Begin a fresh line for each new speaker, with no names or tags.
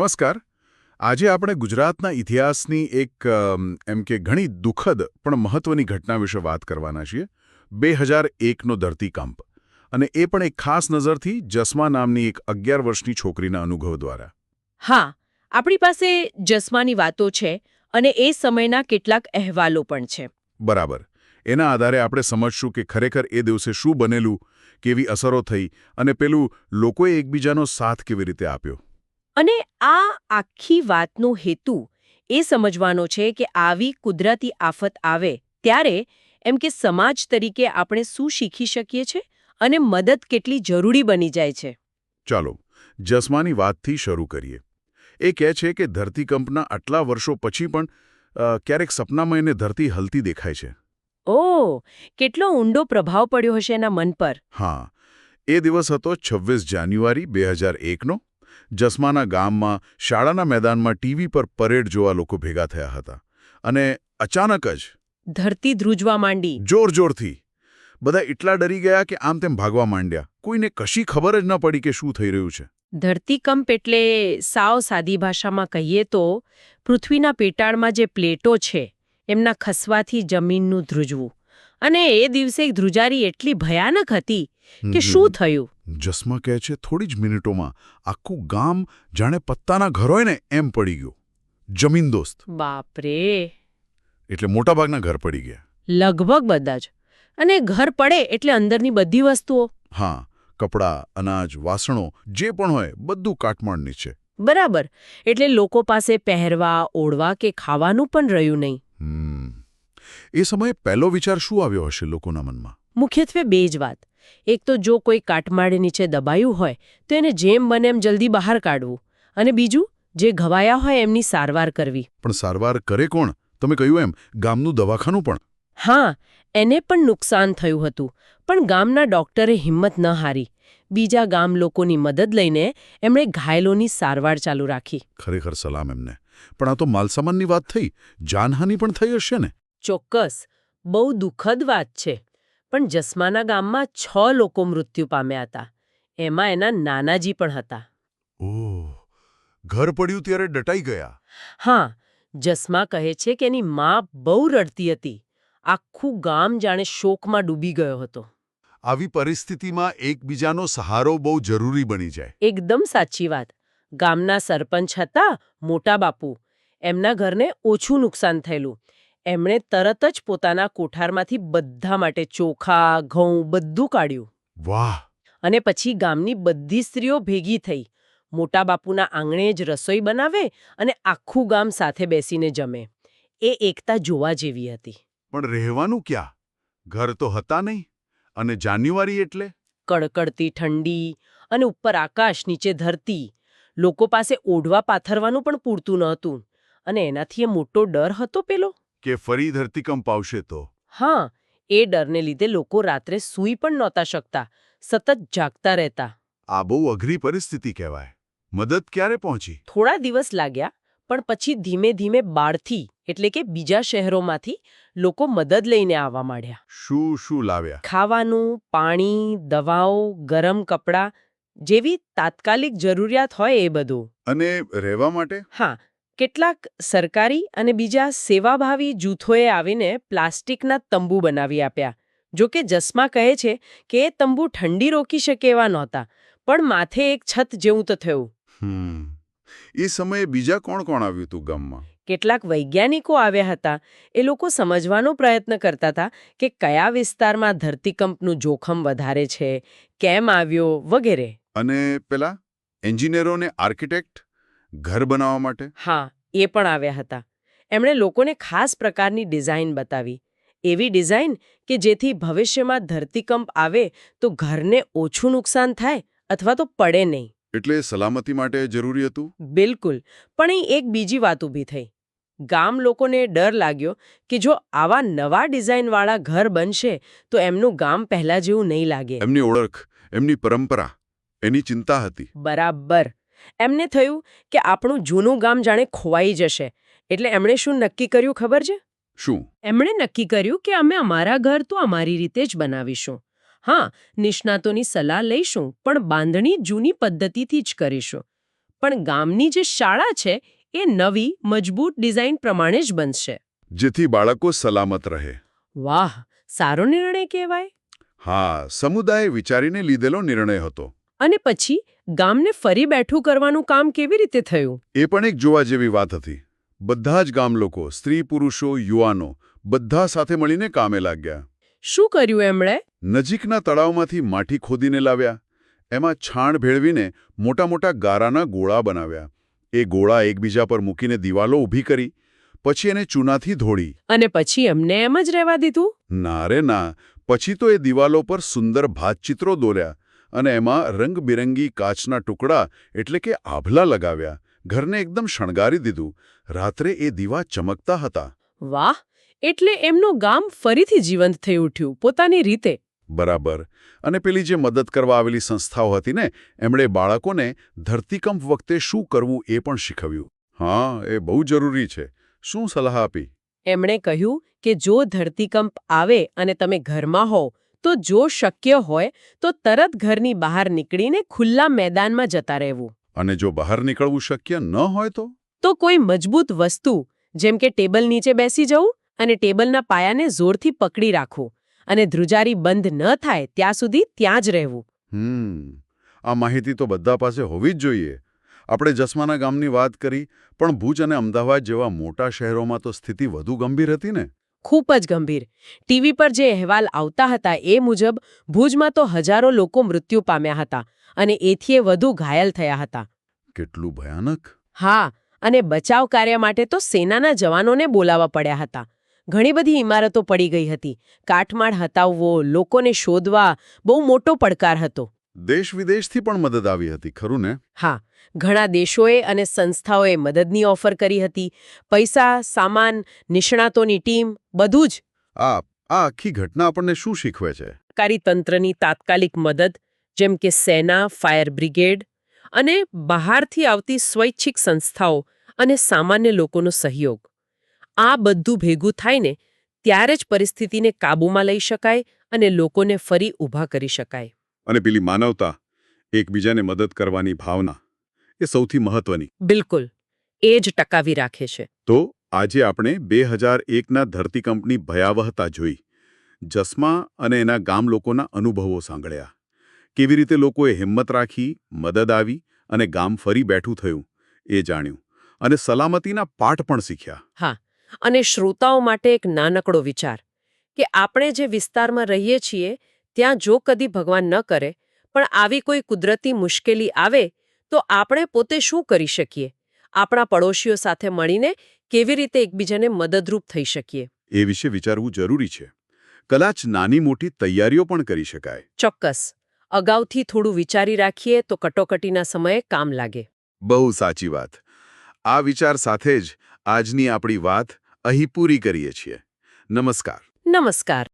નમસ્કાર. આજે આપણે ગુજરાતના ઇતિહાસની એક એમ કે ઘણી દુઃખદ પણ મહત્વની ઘટના વિશે વાત કરવાના છીએ. બે હજાર એકનો ધરતીકંપ. અને એ પણ એક ખાસ નજરથી જસ્મા નામની એક અગિયાર વર્ષની છોકરીના અનુભવ દ્વારા.
હા આપણી પાસે જસ્માની વાતો છે અને એ સમયના કેટલાક અહેવાલો પણ છે.
બરાબર. એના આધારે આપણે સમજશું કે ખરેખર એ દિવસે શું બનેલું કેવી અસરો થઈ અને પેલું લોકોએ એકબીજાનો સાથ કેવી રીતે આપ્યો.
અને આ આખી વાતનો હેતુ એ સમજવાનો છે કે આવી કુદરતી આફત આવે ત્યારે એમ કે સમાજ તરીકે આપણે શું શીખી શકીએ છે અને મદદ કેટલી જરૂરી બની જાય છે.
ચાલો જસ્માની વાતથી શરૂ કરીએ. એ કહે છે કે ધરતીકંપના આટલા વર્ષો પછી પણ ક્યારેક સપનામાં એને ધરતી હલતી દેખાય છે.
ઓ કેટલો ઊંડો પ્રભાવ પડ્યો હશે એના મન પર.
હા એ દિવસ હતો છવ્વીસ જાન્યુઆરી બે હજાર એકનો. જસ્માના ગામમાં શાળાના મેદાનમાં ટીવી પર પરેડ જોવા લોકો ભેગા થયા હતા. અને અચાનક જ
ધરતી ધ્રુજવા માંડી.
જોર જોરથી. બધા એટલા ડરી ગયા કે આમ તેમ ભાગવા માંડ્યા. કોઈને કશી ખબર જ ન પડી કે શું થઈ રહ્યું છે.
ધરતીકંપ એટલે સાવ સાદી ભાષામાં કહીએ તો પૃથ્વીના પેટાળમાં જે પ્લેટો છે એમના ખસવાથી જમીનનું ધ્રુજવું. અને એ દિવસે ધ્રુજારી એટલી ભયાનક હતી કે શું થયું?
જસમા કહે છે થોડી જ મિનિટોમાં આખું ગામ જાણે પત્તાના ઘર હોય ને એમ પડી ગયું. જમીન દોસ્ત.
બાપરે.
એટલે મોટાભાગના ઘર પડી ગયા.
લગભગ બધા જ. અને ઘર પડે એટલે અંદરની બધી વસ્તુઓ.
હા કપડાં અનાજ વાસણો જે પણ હોય બધું કાટમાળ નીચે.
બરાબર. એટલે લોકો પાસે પહેરવા ઓળવા કે ખાવાનું પણ રહ્યું નહીં.
એ સમયે પહેલો વિચાર શું આવ્યો હશે લોકોના મનમાં?
મુખ્યત્વે બે જ વાત. એક તો જો કોઈ કાટમાળે નીચે દબાયું હોય તો એને જેમ બને એમ જલ્દી બહાર કાઢવું. અને બીજું જે ઘવાયા હોય એમની સારવાર કરવી.
પણ સારવાર કરે કોણ? તમે કહ્યું એમ ગામનું દવાખાનું પણ.
હા એને પણ નુકસાન થયું હતું પણ ગામના ડોક્ટરે હિંમત ન હારી. બીજા ગામ લોકોની મદદ લઈને એમણે ઘાયલોની સારવાર ચાલુ રાખી.
ખરેખર સલામ એમને. પણ આ તો માલસામાનની વાત થઈ જાનહાનિ પણ થઈ હશે ને?
ચોક્કસ. બહુ દુઃખદ વાત છે. પણ જસ્માના ગામમાં છ લોકો મૃત્યુ પામ્યા હતા. એમાં એના નાનાજી પણ હતા.
ઘર પડ્યું ત્યારે ડટાઈ ગયા?
હા જસ્મા કહે છે કે એની મા બહુ રડતી હતી. આખું ગામ જાણે શોકમાં ડૂબી ગયો હતો.
આવી પરિસ્થિતિમાં એકબીજાનો સહારો બહુ જરૂરી બની જાય.
એકદમ સાચી વાત. ગામના સરપંચ હતા મોટા બાપુ. એમના ઘરને ઓછું નુકસાન થયેલું. એમણે તરત જ પોતાના કોઠારમાંથી બધા માટે ચોખા ઘઉં બધું કાઢ્યું.
વાહ!
અને પછી ગામની બધી સ્ત્રીઓ ભેગી થઈ. મોટા બાપુના આંગણે જ રસોઈ બનાવે અને આખું ગામ સાથે બેસીને જમે. એ એકતા જોવા જેવી હતી.
પણ રહેવાનું ક્યાં? ઘર તો હતા નહીં. અને જાન્યુઆરી એટલે?
કડકડતી ઠંડી અને ઉપર આકાશ નીચે ધરતી. લોકો પાસે ઓઢવા પાથરવાનું પણ પૂરતું નહોતું. અને એનાથી એ મોટો ડર હતો પેલો?
કે ફરી ધરતીકંપ આવશે તો?
હા એ ડરને લીધે લોકો રાત્રે સૂઈ પણ નહોતા શકતા સતત જાગતા રહેતા.
આ બહુ અઘરી પરિસ્થિતિ કહેવાય. મદદ ક્યારે પહોંચી?
થોડા દિવસ લાગ્યા પણ પછી ધીમે ધીમે બાળથી એટલે કે બીજા શહેરોમાંથી લોકો મદદ લઈને આવવા માંડ્યા.
શું શું લાવ્યા?
ખાવાનું પાણી દવાઓ ગરમ કપડાં જેવી તાત્કાલિક જરૂરિયાત હોય એ બધું.
અને રહેવા માટે?
હા કેટલાક સરકારી અને બીજા સેવાભાવી જૂથોએ આવીને પ્લાસ્ટિકના તંબુ બનાવી આપ્યા. જો કે જસ્મા કહે છે કે એ તંબુ ઠંડી રોકી શકે એવા નહોતા પણ માથે એક છત જેવું તો થયું.
એ સમયે બીજા કોણ કોણ આવ્યું હતું ગામમાં?
કેટલાક વૈજ્ઞાનિકો આવ્યા હતા. એ લોકો સમજવાનો પ્રયત્ન કરતા હતા કે કયા વિસ્તારમાં ધરતીકંપનું જોખમ વધારે છે કેમ આવ્યો વગેરે.
અને પેલા? એન્જિનિયરો ને આર્કિટેક્ટ? ઘર બનાવવા માટે?
હા એ પણ આવ્યા હતા. એમણે લોકોને ખાસ પ્રકારની ડિઝાઇન બતાવી. એવી ડિઝાઇન કે જેથી ભવિષ્યમાં ધરતીકંપ આવે તો ઘરને ઓછું નુકસાન થાય અથવા તો પડે નહીં.
એટલે સલામતી માટે જરૂરી હતું?
બિલકુલ પણ અહીં એક બીજી વાત ઊભી થઈ. ગામ લોકોને ડર લાગ્યો કે જો આવા નવા ડિઝાઇનવાળા ઘર બનશે તો એમનું ગામ પહેલા જેવું નહીં લાગે.
એમની ઓળખ એમની પરંપરા એની ચિંતા હતી.
બરાબર. એમને થયું કે આપણું જૂનું ગામ જાણે ખોવાઈ જશે. એટલે એમણે શું નક્કી કર્યું ખબર છે?
શું?
એમણે નક્કી કર્યું કે અમે અમારા ઘર તો અમારી રીતે જ બનાવીશું. હા નિષ્ણાતોની સલાહ લઈશું પણ બાંધણી જૂની પદ્ધતિથી જ કરીશું. પણ ગામની જે શાળા છે એ નવી મજબૂત ડિઝાઇન પ્રમાણે જ બનશે.
જેથી બાળકો સલામત રહે.
વાહ સારો નિર્ણય કહેવાય.
હા સમુદાયે વિચારીને લીધેલો નિર્ણય હતો.
અને પછી ગામને ફરી બેઠું કરવાનું કામ કેવી રીતે થયું?
એ પણ એક જોવા જેવી વાત હતી. બધા જ ગામ લોકો સ્ત્રી પુરુષો યુવાનો બધા સાથે મળીને કામે લાગ્યા.
શું કર્યું એમણે?
નજીકના તળાવમાંથી માટી ખોદીને લાવ્યા. એમાં છાણ ભેળવીને મોટા મોટા ગારાના ગોળા બનાવ્યા. એ ગોળા એકબીજા પર મૂકીને દિવાલો ઊભી કરી પછી એને ચૂનાથી ધોળી.
અને પછી એમને એમ જ રહેવા દીધું?
ના રે ના પછી તો એ દિવાલો પર સુંદર ભાતચિત્રો દોર્યા. અને એમાં રંગબેરંગી કાચના ટુકડા એટલે કે આભલા લગાવ્યા. ઘરને એકદમ શણગારી દીધું. રાત્રે એ દીવા ચમકતા હતા.
વાહ! એટલે એમનું ગામ ફરીથી જીવંત થઈ ઉઠ્યું પોતાની રીતે.
બરાબર. અને પેલી જે મદદ કરવા આવેલી સંસ્થાઓ હતી ને એમણે બાળકોને ધરતીકંપ વખતે શું કરવું એ પણ શીખવ્યું. હા એ બહુ જરૂરી છે. શું સલાહ આપી?
એમણે કહ્યું કે જો ધરતીકંપ આવે અને તમે ઘરમાં હોવ તો જો શક્ય હોય તો તરત ઘરની બહાર નીકળીને ખુલ્લા મેદાનમાં જતા રહેવું.
અને જો બહાર નીકળવું શક્ય ન હોય તો?
તો કોઈ મજબૂત વસ્તુ જેમ કે ટેબલ નીચે બેસી જવું અને ટેબલના પાયાને જોરથી પકડી રાખવું અને ધ્રુજારી બંધ ન થાય ત્યાં સુધી ત્યાં જ રહેવું.
હમ આ માહિતી તો બધા પાસે હોવી જ જોઈએ. આપણે જસમાના ગામની વાત કરી પણ ભુજ અને અમદાવાદ જેવા મોટા શહેરોમાં તો સ્થિતિ વધુ ગંભીર હતી ને?
ખૂબ જ ગંભીર. ટીવી પર જે અહેવાલ આવતા હતા એ મુજબ ભુજમાં તો હજારો લોકો મૃત્યુ પામ્યા હતા અને એથી વધુ ઘાયલ થયા હતા.
કેટલું ભયાનક.
હા અને બચાવ કાર્ય માટે તો સેનાના જવાનોને બોલાવવા પડ્યા હતા. ઘણી બધી ઇમારતો પડી ગઈ હતી. કાટમાળ હટાવવો લોકોને શોધવા બહુ મોટો પડકાર હતો.
દેશ વિદેશથી પણ મદદ આવી હતી ખરું ને?
હા ઘણા દેશોએ અને સંસ્થાઓએ મદદની ઓફર કરી હતી. પૈસા સામાન નિષ્ણાતોની ટીમ બધું જ.
આ આ આખી ઘટના આપણને શું શીખવે છે?
સરકારી તંત્રની તાત્કાલિક મદદ જેમ કે સેના ફાયર બ્રિગેડ અને બહારથી આવતી સ્વૈચ્છિક સંસ્થાઓ અને સામાન્ય લોકોનો સહયોગ. આ બધું ભેગું થાય ને ત્યારે જ પરિસ્થિતિને કાબૂમાં લઈ શકાય અને લોકોને ફરી ઊભા કરી શકાય.
અને પેલી માનવતા એકબીજાને મદદ કરવાની ભાવના એ સૌથી મહત્વની.
બિલકુલ. એ જ ટકાવી રાખે છે.
તો આજે આપણે બે હજાર એકના ધરતીકંપની ભયાવહતા જોઈ જસમા અને એના ગામ લોકોના અનુભવો સાંભળ્યા. કેવી રીતે લોકોએ હિંમત રાખી મદદ આવી અને ગામ ફરી બેઠું થયું એ જાણ્યું અને સલામતીના પાઠ પણ શીખ્યા.
હા અને શ્રોતાઓ માટે એક નાનકડો વિચાર કે આપણે જે વિસ્તારમાં રહીએ છીએ ત્યાં જો કદી ભગવાન ન કરે પણ આવી કોઈ કુદરતી મુશ્કેલી આવે તો આપણે પોતે શું કરી શકીએ? આપણા પડોશીઓ સાથે મળીને કેવી રીતે એકબીજાને મદદરૂપ થઈ શકીએ?
એ વિશે વિચારવું જરૂરી છે. કદાચ નાની મોટી તૈયારીઓ પણ કરી શકાય.
ચોક્કસ. અગાઉથી થોડું વિચારી રાખીએ તો કટોકટીના સમયે કામ લાગે.
બહુ સાચી વાત. આ વિચાર સાથે જ આજની આપણી વાત અહીં પૂરી કરીએ છીએ. નમસ્કાર.
નમસ્કાર.